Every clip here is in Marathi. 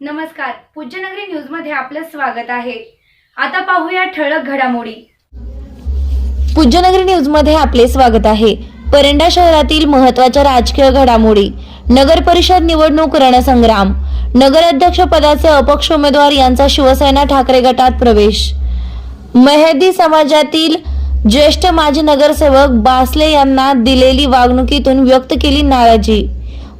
नमस्कार. पूज्यनगरी न्यूजमध्ये आपलं स्वागत आहे. आता पाहूया ठळक घडामोडी. पूज्यनगरी न्यूजमध्ये आपले स्वागत आहे. परंडा शहरातील महत्त्वाच्या राजकीय घडामोडी. नगर परिषद निवडणूक रणसंग्राम. नगराध्यक्ष पदाचे अपक्ष उमेदवार यांचा शिवसेना ठाकरे गटात प्रवेश. मेहदी समाजातील ज्येष्ठ माजी नगरसेवक बासले यांना दिलेली वागणुकीतून व्यक्त केली नाराजी.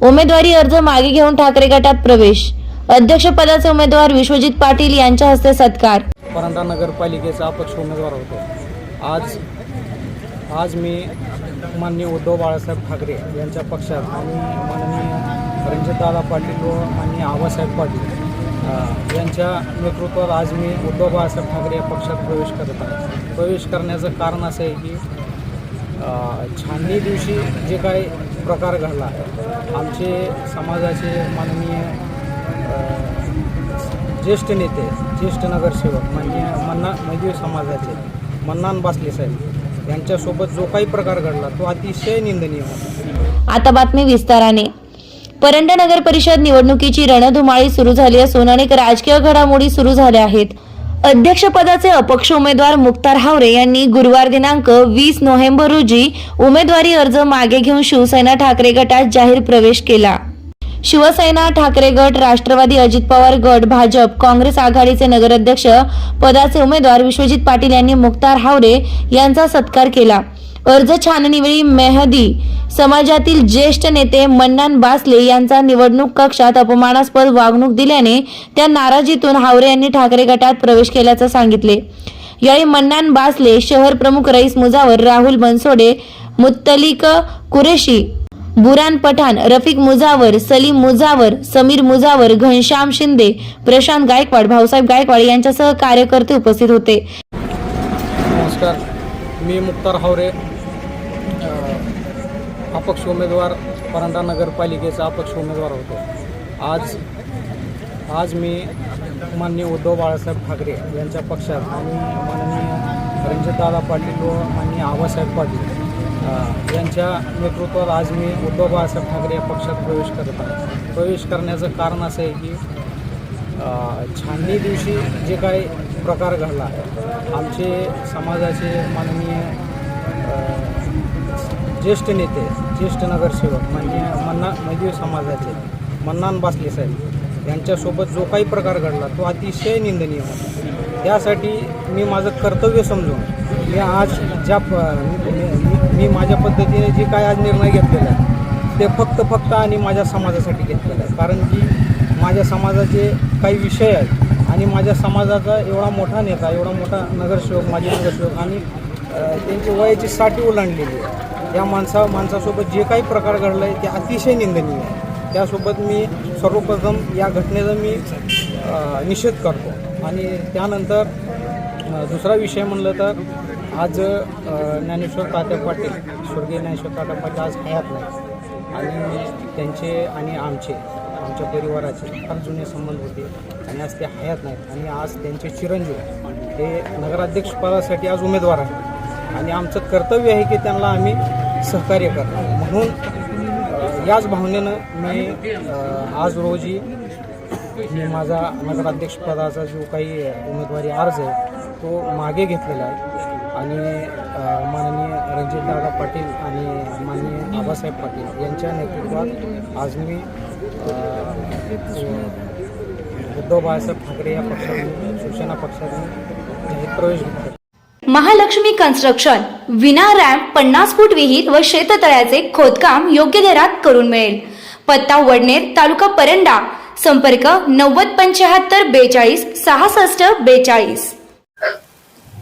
उमेदवारी अर्ज मागे घेऊन ठाकरे गटात प्रवेश. अध्यक्षपदाचे उमेदवार विश्वजित पाटील यांच्या हस्ते सत्कार. परंडा नगरपालिकेचा अपक्ष उमेदवार होतो. आज आज मी माननीय उद्धव बाळासाहेब ठाकरे यांच्या पक्षात आणि माननीय रणजितदादा पाटील व माननीय आबासाहेब पाटील यांच्या नेतृत्वात आज मी उद्धव बाळासाहेब ठाकरे या पक्षात प्रवेश करत आहे. प्रवेश करण्याचं कारण असं आहे की छाननी दिवशी जे काही प्रकार घडला आमचे समाजाचे माननीय ज्येष्ठ नेते ज्येष्ठ नगरसेवक माननीय मन्ना मजूर समाजाचे मन्नान बासले साहेब यांच्यासोबत जो काही प्रकार घडला तो अतिशय निंदनीय होता. आता बातमी विस्ताराने. परंडा नगर परिषद निवडणुकीची रणधुमाळी सुरू झाली असून अनेक राजकीय घडामोडी सुरू झाल्या आहेत. अध्यक्षपदाचे अपक्ष उमेदवार मुक्तार हावरे यांनी गुरुवार दिनांक वीस नोव्हेंबर रोजी उमेदवारी अर्ज मागे घेऊन शिवसेना ठाकरे गटात जाहीर प्रवेश केला. शिवसेना ठाकरे गट राष्ट्रवादी अजित पवार गट भाजप काँग्रेस आघाडीचे नगराध्यक्ष पदाचे उमेदवार विश्वजित पाटील यांनी मुक्तार हावरे यांचा सत्कार केला. अर्ज छाननीवेळी मेहदी समाजातील ज्येष्ठ नेते मन्नान बासले यांचा निवडणूक कक्षात अपमानास्पद वागणूक दिल्याने त्या नाराजीतून हावरे यांनी ठाकरे गटात प्रवेश केल्याचं सांगितले. यावेळी मन्नान बासले शहर प्रमुख रईस मुजावर राहुल बनसोडे मुत्तलिक कुरेशी बुरान पठाण रफिक मुजावर सलीम मुजावर समीर मुजावर घनश्याम शिंदे प्रशांत गायकवाड भाऊसाहेब गायकवाड यांच्यासह कार्यकर्ते उपस्थित होते. नमस्कार. मी मुक्तार हावरे अपक्ष उमेदवार परंडा नगरपालिकेचा अपक्ष उमेदवार होतो. आज आज मी माननीय उद्धव बाळासाहेब ठाकरे यांच्या पक्षात आणि माननीय रणजितदादा पाटील व माननीय आबासाहेब पाटील यांच्या नेतृत्वात आज मी उद्धव बाळासाहेब ठाकरे या पक्षात प्रवेश करत आहे. प्रवेश करण्याचं कारण असं आहे की छाननी दिवशी जे काही प्रकार घडला आमचे समाजाचे माननीय ज्येष्ठ नेते ज्येष्ठ नगरसेवक माननीय मन्ना मैदवी समाजाचे मन्नान बासले साहेब यांच्यासोबत जो काही प्रकार घडला तो अतिशय निंदनीय होता. त्यासाठी मी माझं कर्तव्य समजून मी आज ज्या प मी- माझ्या पद्धतीने जे काय आज निर्णय घेतलेला आहे ते फक्त फक्त आणि माझ्या समाजासाठी घेतलेलं आहे. कारण की माझ्या समाजाचे काही विषय आहेत आणि माझ्या समाजाचा एवढा मोठा नेता एवढा मोठा नगरसेवक माजी नगरसेवक आणि त्यांची वयाची साठी ओलांडलेली आहे. या माणसा माणसासोबत जे काही प्रकार घडला आहे ते अतिशय निंदनीय आहे. त्यासोबत मी सर्वप्रथम या घटनेचा मी निषेध करतो. आणि त्यानंतर दुसरा विषय म्हणलं तर आज ज्ञानेश्वर तात्या पाटील स्वर्गीय ज्ञानेश्वर तात्या पाटील आज हयात नाही आणि त्यांचे आणि आमचे आमच्या परिवाराचे फार जुने संबंध होते. आणि आज ते हयात नाहीत. आणि आज त्यांचे चिरंजीव हे नगराध्यक्षपदासाठी आज उमेदवार आहेत. आणि आमचं कर्तव्य आहे की त्यांना आम्ही सहकार्य करणार म्हणून याच भावनेनं मी आज रोजी मी माझा नगराध्यक्षपदाचा जो काही उमेदवारी अर्ज आहे तो मागे घेतलेला आहे. आणि माननीय रणजितदादा पाटील आणि माननीय आबासाहेब पाटील यांच्या नेतृत्वात आज मी उद्धव बाळासाहेब ठाकरे या पक्षाने शिवसेना पक्षाने प्रवेश घेतला. महालक्ष्मी कन्स्ट्रक्शन विना रॅम्प पन्नास फूट विहीर व शेततळ्याचे खोदकाम योग्य दरात करून मिळेल. पत्ता वडनेर तालुका परंडा. संपर्क नव्वद पंच्याहत्तर बेचाळीस सहासष्ट बेचाळीस.